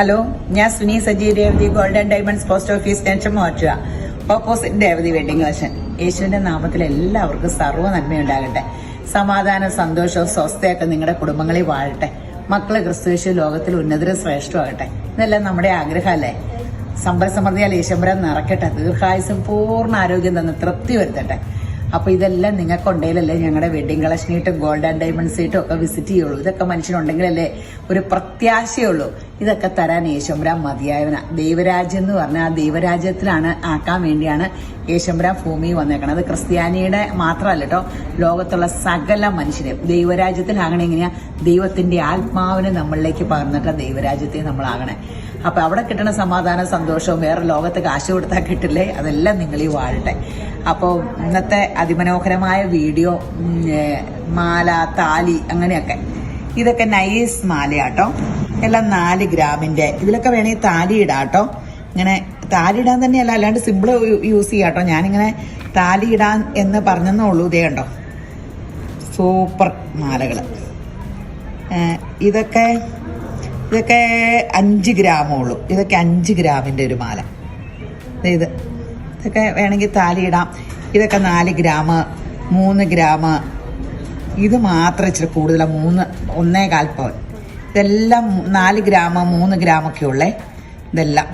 Hello ഞാൻ Suni Saji Revathi golden diamonds post office tension മാറ്റുക. Opposite Revathi wedding collection യേശുവിന്റെ നാമത്തിൽ എല്ലാവർക്കും സർവ നന്മയുണ്ടാകട്ടെ. സമാധാനം സന്തോഷവും സ്വസ്ഥയൊക്കെ നിങ്ങളുടെ കുടുംബങ്ങളിൽ വാഴട്ടെ. മക്കൾ ക്രിസ്തുവേശു ലോകത്തിൽ ഉന്നതരും ശ്രേഷ്ഠമാകട്ടെ ഇതെല്ലാം നമ്മുടെ ആഗ്രഹമല്ലേ? സമ്പൽ സമൃദ്ധിയാൽ ഈശ്വരം നിറക്കട്ടെ. ദീർഘായുസും പൂർണ ആരോഗ്യം തന്ന് തൃപ്തി വരുത്തട്ടെ. അപ്പൊ ഇതെല്ലാം നിങ്ങൾക്ക് ഉണ്ടെങ്കിലല്ലേ ഞങ്ങളുടെ വെഡിങ് കളക്ഷൻ ഇട്ടും ഗോൾഡ് ആൻഡ് ഡയമണ്ട് സീറ്റും ഒക്കെ വിസിറ്റ് ചെയ്യുള്ളൂ. ഇതൊക്കെ മനുഷ്യനുണ്ടെങ്കിലല്ലേ ഒരു പ്രത്യാശയുള്ളൂ. ഇതൊക്കെ തരാൻ യേശംബ്രാം മതിയായവന. ദൈവരാജ്യം എന്ന് പറഞ്ഞാൽ ആ ദൈവരാജ്യത്തിലാണ് ആക്കാൻ വേണ്ടിയാണ് യേശംബ്രാം ഭൂമി വന്നേക്കണം അത് ക്രിസ്ത്യാനിയുടെ മാത്രമല്ല കേട്ടോ ലോകത്തുള്ള സകല മനുഷ്യരെ ദൈവരാജ്യത്തിലാകണേ എങ്ങനെയാ? ദൈവത്തിന്റെ ആത്മാവിനെ നമ്മളിലേക്ക് പകർന്നിട്ട് ദൈവരാജ്യത്തെ നമ്മളാകണേ. അപ്പൊ അവിടെ കിട്ടുന്ന സമാധാനം സന്തോഷവും വേറെ ലോകത്ത് കാശ് കൊടുത്താൽ കിട്ടില്ലേ? അതെല്ലാം നിങ്ങൾ ഈ വാഴട്ടെ. അപ്പോൾ ഇന്നത്തെ അതിമനോഹരമായ വീഡിയോ മാല താലി അങ്ങനെയൊക്കെ. ഇതൊക്കെ നൈസ് മാലയാട്ടോ. എല്ലാം നാല് ഗ്രാമിന്റെ. ഇതിലൊക്കെ വേണമെങ്കിൽ താലി ഇടാട്ടോ. ഇങ്ങനെ താലി ഇടാൻ തന്നെയല്ല അല്ലാണ്ട് സിമ്പിൾ യൂസ് ചെയ്യാട്ടോ. ഞാനിങ്ങനെ താലി ഇടാൻ എന്ന് പറഞ്ഞെന്നേ ഉള്ളൂ. ഇതേ കണ്ടോ? സൂപ്പർ മാലകൾ ഇതൊക്കെ ഇതൊക്കെ അഞ്ച് ഉള്ളൂ ഇതൊക്കെ അഞ്ച് ഗ്രാമിന്റെ ഒരു മാല. ഇത്. ഇതൊക്കെ വേണമെങ്കിൽ താലിയിടാം ഇതൊക്കെ നാല് ഗ്രാം മൂന്ന് ഗ്രാം ഇത് മാത്രം ഇച്ചിരി കൂടുതലാണ് മൂന്ന് ഒന്നേ കാൽ ഇതെല്ലാം നാല് ഗ്രാം മൂന്ന് ഗ്രാമൊക്കെ ഉള്ളേ ഇതെല്ലാം.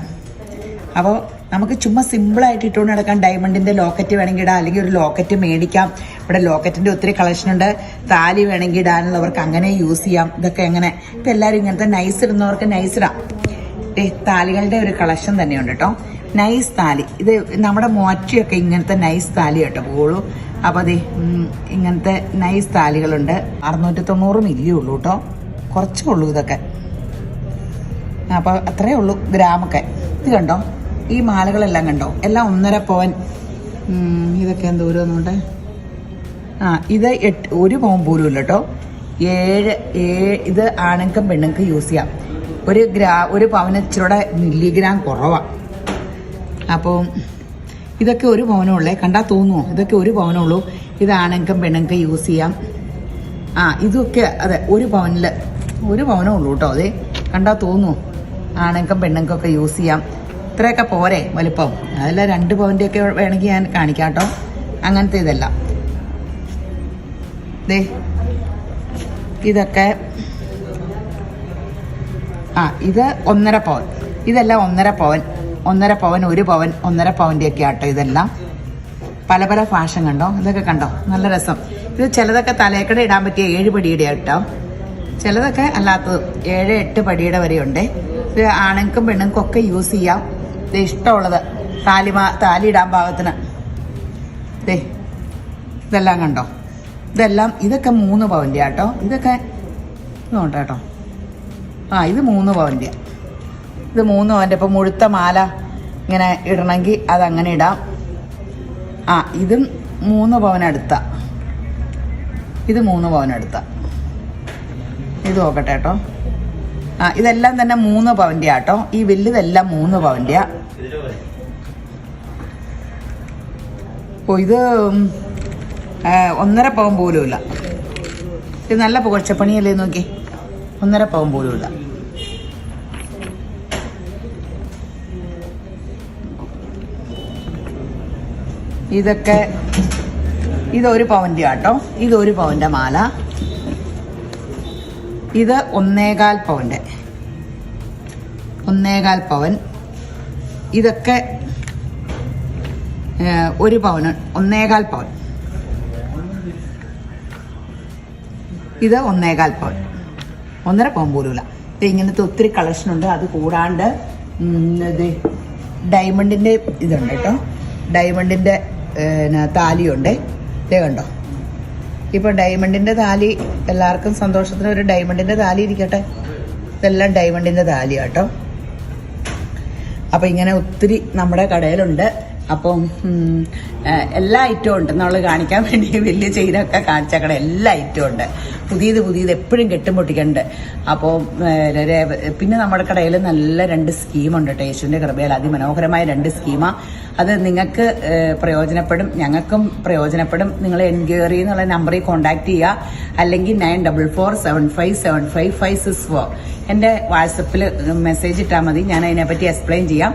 അപ്പോൾ നമുക്ക് ചുമ്മാ സിമ്പിളായിട്ട് ഇട്ടുകൊണ്ട് നടക്കാം ഡയമണ്ടിന്റെ ലോക്കറ്റ് വേണമെങ്കിൽ ഇടാം. അല്ലെങ്കിൽ ഒരു ലോക്കറ്റ് മേടിക്കാം. ഇവിടെ ലോക്കറ്റിന്റെ ഒത്തിരി കളക്ഷൻ ഉണ്ട്. താലി വേണമെങ്കിൽ ഇടാനുള്ളവർക്ക് അങ്ങനെ യൂസ് ചെയ്യാം. ഇതൊക്കെ എങ്ങനെ? ഇപ്പം എല്ലാവരും ഇങ്ങനത്തെ നൈസ് ഇടുന്നവർക്ക് നൈസ് ഇടാം. താലികളുടെ ഒരു കളക്ഷൻ തന്നെയുണ്ട് കേട്ടോ. നൈസ് താലി. ഇത് നമ്മുടെ മോറ്റയൊക്കെ ഇങ്ങനത്തെ നൈസ് താലി കേട്ടോ പോളൂ അപ്പോൾ അതെ ഇങ്ങനത്തെ നൈസ് താലികളുണ്ട്. അറുന്നൂറ്റി തൊണ്ണൂറ് മില്ലി ഉള്ളൂ കേട്ടോ. കുറച്ചേ ഉള്ളൂ ഇതൊക്കെ. അപ്പോൾ അത്രേ ഉള്ളൂ ഗ്രാമൊക്കെ. ഇത് കണ്ടോ? ഈ മാലകളെല്ലാം കണ്ടോ? എല്ലാം ഒന്നര പവൻ ഇതൊക്കെ എന്തോരം ഒന്നുണ്ട് ആ ഇത് എട്ട് ഒരു പവൻ പോലും ഇല്ല കേട്ടോ ഏഴ് ഏഴ് ഇത് ആണുങ്ങൾക്കും പെണ്ണുങ്ങൾക്കും യൂസ് ചെയ്യാം. ഒരു ഗ്രാ ഒരു പവനച്ചിലൂടെ മില്ലിഗ്രാം കുറവാണ് അപ്പോൾ ഇതൊക്കെ ഒരു പവനുള്ളേ കണ്ടാൽ തോന്നുമോ ഇതൊക്കെ ഒരു പവനുള്ളൂ ഇത് ആണുങ്ങൾക്കും പെണ്ണുങ്ങൾക്കും യൂസ് ചെയ്യാം. ആ ഇതൊക്കെ അതെ ഒരു പവനിൽ ഒരു പവനേ ഉള്ളൂ കേട്ടോ അതെ കണ്ടാൽ തോന്നുമോ ആണുങ്ങൾക്കും പെണ്ണുങ്ങൾക്കൊക്കെ യൂസ് ചെയ്യാം. ഇത്രയൊക്കെ പോരെ വലിപ്പം. അതല്ല രണ്ട് പവന്റെയൊക്കെ വേണമെങ്കിൽ ഞാൻ കാണിക്കാം കേട്ടോ. അങ്ങനത്തെ ഇതല്ല. ദേ ഇതൊക്കെ. ആ ഇത് ഒന്നര പവൻ. ഇതെല്ലാം ഒന്നര പവൻ. ഒന്നര പവൻ ഒരു പവൻ ഒന്നര പവന്റെയൊക്കെ ആട്ടോ ഇതെല്ലാം. പല പല ഫാഷൻ കണ്ടോ? ഇതൊക്കെ കണ്ടോ? നല്ല രസം. ഇത് ചിലതൊക്കെ തലേക്കട ഇടാൻ പറ്റിയ ഏഴ് പടിയുടെ കേട്ടോ ചിലതൊക്കെ അല്ലാത്തത് ഏഴ് എട്ട് പടിയുടെ വരെയുണ്ട്. ഇത് ആണുങ്ങൾക്കും പെണ്ണുങ്ങൾക്കും ഒക്കെ യൂസ് ചെയ്യാം. ഇഷ്ടമുള്ളത്. താലി മാ താലി ഇടാൻ പാകത്തിന്. ദേ ഇതെല്ലാം കണ്ടോ? ഇതെല്ലാം ഇതൊക്കെ മൂന്ന് പവന്റെ ആട്ടോ ഇതൊക്കെ ഇതുണ്ട് കേട്ടോ? ആ ഇത് മൂന്ന് പവന്റെ ഇത് മൂന്ന് പവന്റെ ഇപ്പം മുഴുത്ത മാല ഇങ്ങനെ ഇടണമെങ്കിൽ അതങ്ങനെ ഇടാം. ആ ഇതും മൂന്ന് പവനടുത്ത ഇത് മൂന്ന് പവനടുത്ത ഇത് നോക്കട്ടെ കേട്ടോ. ആ ഇതെല്ലാം തന്നെ മൂന്ന് പവന്റെ ആട്ടോ ഈ വലുതെല്ലാം മൂന്ന് പവന്റെ ഓ ഇത് ഒന്നര പവൻ പോലും ഇല്ല. ഇത് നല്ല പുകഴ്ചപ്പണിയല്ലേ നോക്കി? ഒന്നര പവൻ പോലും ഇല്ല. ഇതൊക്കെ ഇതൊരു പവന്റെ ആട്ടോ ഇതൊരു പവന്റെ മാല. ഇത് ഒന്നേകാൽ പവന്റെ. ഒന്നേകാൽ പവൻ. ഇതൊക്കെ ഒരു പവന് ഒന്നേകാൽ പവൻ. ഇത് ഒന്നേകാൽ പവൻ. ഒന്നര പവൻ പോലുമില്ല. ഇങ്ങനത്തെ ഒത്തിരി കളക്ഷൻ ഉണ്ട്. അത് കൂടാണ്ട് ഇത് ഡയമണ്ടിന്റെ ഇതുണ്ട് കേട്ടോ. ഡയമണ്ടിന്റെ താലിയുണ്ട്. ഇതേ കണ്ടോ? ഇപ്പോൾ ഡയമണ്ടിന്റെ താലി എല്ലാവർക്കും സന്തോഷത്തിന് ഒരു ഡയമണ്ടിന്റെ താലി ഇരിക്കട്ടെ. ഇതെല്ലാം ഡയമണ്ടിന്റെ താലി കേട്ടോ അപ്പം ഇങ്ങനെ ഒത്തിരി നമ്മുടെ കടയിലുണ്ട്. അപ്പം എല്ലാ ഐറ്റവും ഉണ്ട്. നമ്മൾ കാണിക്കാൻ വേണ്ടി വലിയ ചെയിനൊക്കെ കാണിച്ചേക്കണ എല്ലാ ഐറ്റവും ഉണ്ട്. പുതിയത് പുതിയത് എപ്പോഴും കെട്ടുമുട്ടിക്കുന്നുണ്ട് അപ്പോൾ പിന്നെ നമ്മുടെ കടയിൽ നല്ല രണ്ട് സ്കീമുണ്ട് കേട്ടോ യേശുവിന്റെ കൃപയിൽ. അതിമനോഹരമായ രണ്ട് സ്കീമാണ് അത് നിങ്ങൾക്ക് പ്രയോജനപ്പെടും. ഞങ്ങൾക്കും പ്രയോജനപ്പെടും. നിങ്ങൾ എൻക്വയറി എന്നുള്ള നമ്പറിൽ കോൺടാക്ട് ചെയ്യുക. അല്ലെങ്കിൽ nine double four seven five seven five five six four. എന്റെ വാട്സപ്പിൽ മെസ്സേജ് ഇട്ടാൽ മതി. ഞാൻ അതിനെപ്പറ്റി എക്സ്പ്ലെയിൻ ചെയ്യാം.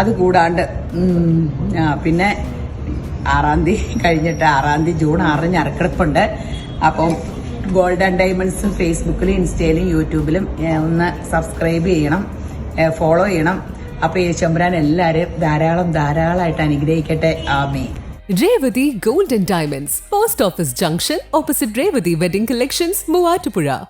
അത് കൂടാണ്ട് പിന്നെ ആറാം തീയതി കഴിഞ്ഞിട്ട് ആറാം തീയതി ജൂൺ ആറിന് ഞറക്കെടുപ്പുണ്ട് അപ്പം ഗോൾഡൻ ഡയമണ്ട്സ് ഫേസ്ബുക്കിലും ഇൻസ്റ്റയിലും യൂട്യൂബിലും ഒന്ന് സബ്സ്ക്രൈബ് ചെയ്യണം ഫോളോ ചെയ്യണം. അപ്പൊ യേശുമ്പരാൻ എല്ലാവരും ധാരാളം ധാരാളമായിട്ട് അനുഗ്രഹിക്കട്ടെ. ആമേ Revathi gold and diamonds post office junction opposite Revathi wedding collections Muatupura.